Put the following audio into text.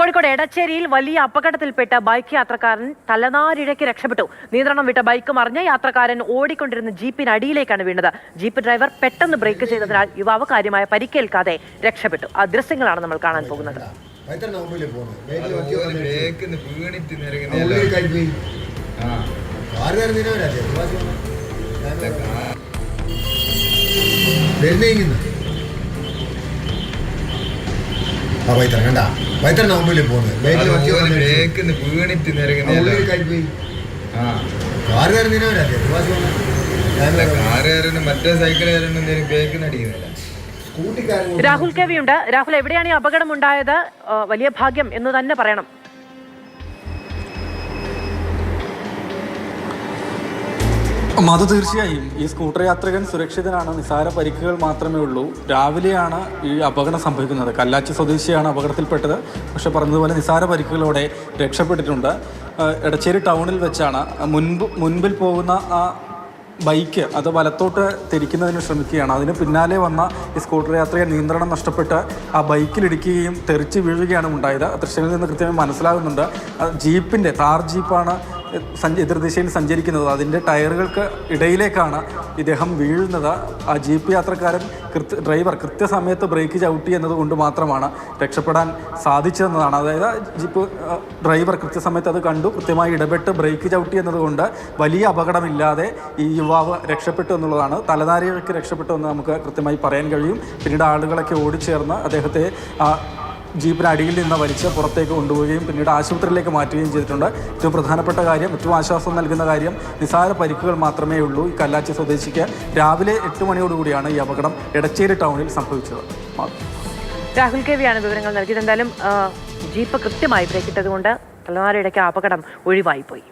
കോഴിക്കോട് എടച്ചേരിയിൽ വലിയ അപകടത്തിൽപ്പെട്ട ബൈക്ക് യാത്രക്കാരൻ തലനാരിഴയ്ക്ക് രക്ഷപ്പെട്ടു നിയന്ത്രണം വിട്ട ബൈക്ക് മറിഞ്ഞ് യാത്രക്കാരൻ ഓടിക്കൊണ്ടിരുന്ന ജീപ്പിന് അടിയിലേക്കാണ് വീണത് ജീപ്പ് ഡ്രൈവർ പെട്ടെന്ന് ബ്രേക്ക് ചെയ്തതിനാൽ യുവാവ് കാര്യമായ പരിക്കേൽക്കാതെ രക്ഷപ്പെട്ടു ആ ദൃശ്യങ്ങളാണ് നമ്മൾ കാണാൻ പോകുന്നത് ആ വൈത്തറ കണ്ട വൈത്തറ മുമ്പിൽ പോകുന്നത്. രാഹുൽ കെ വി ഉണ്ട് രാഹുൽ എവിടെയാണ് ഈ അപകടം ഉണ്ടായത് വലിയ ഭാഗ്യം എന്ന് തന്നെ പറയണം. മധു തീർച്ചയായും ഈ സ്കൂട്ടർ യാത്രികൻ സുരക്ഷിതനാണ്. നിസാര പരിക്കുകൾ മാത്രമേ ഉള്ളൂ. രാവിലെയാണ് ഈ അപകടം സംഭവിക്കുന്നത്. കല്ലാച്ചി സ്വദേശിയാണ് അപകടത്തിൽപ്പെട്ടത്. പക്ഷെ പറഞ്ഞതുപോലെ നിസാര പരിക്കുകളോടെ രക്ഷപ്പെട്ടിട്ടുണ്ട്. എടച്ചേരി ടൗണിൽ വെച്ചാണ്. മുൻപ് മുൻപിൽ പോകുന്ന ആ ബൈക്ക് അത് വലത്തോട്ട് തിരിക്കുന്നതിന് ശ്രമിക്കുകയാണ്. അതിന് പിന്നാലെ വന്ന ഈ സ്കൂട്ടർ യാത്രികൻ നിയന്ത്രണം നഷ്ടപ്പെട്ട് ആ ബൈക്കിലിടിക്കുകയും തെറിച്ച് വീഴുകയാണ് ഉണ്ടായത്. ദൃശ്യങ്ങളിൽ നിന്ന് കൃത്യമായി മനസ്സിലാകുന്നുണ്ട്. ജീപ്പിന്റെ കാർ ജീപ്പാണ് എതിർദിശയിൽ സഞ്ചരിക്കുന്നത്. അതിന്റെ ടയറുകൾക്ക് ഇടയിലേക്കാണ് ഇദ്ദേഹം വീഴുന്നത്. ആ ജീപ്പ് യാത്രക്കാരൻ കൃത്യ ഡ്രൈവർ കൃത്യസമയത്ത് ബ്രേക്ക് ചവിട്ടി എന്നതുകൊണ്ട് മാത്രമാണ് രക്ഷപ്പെടാൻ സാധിച്ചതെന്നതാണ്. അതായത് ജീപ്പ് ഡ്രൈവർ കൃത്യസമയത്ത് അത് കണ്ടു. കൃത്യമായി ഇടപെട്ട് ബ്രേക്ക് ചവിട്ടി എന്നതുകൊണ്ട് വലിയ അപകടമില്ലാതെ ഈ യുവാവ് രക്ഷപ്പെട്ടു എന്നുള്ളതാണ്. തലനാരികൾക്ക് രക്ഷപ്പെട്ടു എന്ന് നമുക്ക് കൃത്യമായി പറയാൻ കഴിയും. പിന്നീട് ആളുകളൊക്കെ ഓടിച്ചേർന്ന് അദ്ദേഹത്തെ ജീപ്പിന് അടിയിൽ നിന്ന് വലിച്ച് പുറത്തേക്ക് കൊണ്ടുപോവുകയും പിന്നീട് ആശുപത്രിയിലേക്ക് മാറ്റുകയും ചെയ്തിട്ടുണ്ട്. ഏറ്റവും പ്രധാനപ്പെട്ട കാര്യം ഏറ്റവും ആശ്വാസം നൽകുന്ന കാര്യം നിസാര പരിക്കുകൾ മാത്രമേ ഉള്ളൂ ഈ കല്ലാച്ചി സ്വദേശിക്ക്. രാവിലെ എട്ട് മണിയോടുകൂടിയാണ് ഈ അപകടം എടച്ചേരി ടൗണിൽ സംഭവിച്ചത്. രാഹുൽ കെ വിയാണ് വിവരങ്ങൾ നൽകിയത്. എന്തായാലും ജീപ്പ് കൃത്യമായി ബ്രേക്കിട്ടതുകൊണ്ട് തലമാരയിടയ്ക്ക് അപകടം ഒഴിവായി പോയി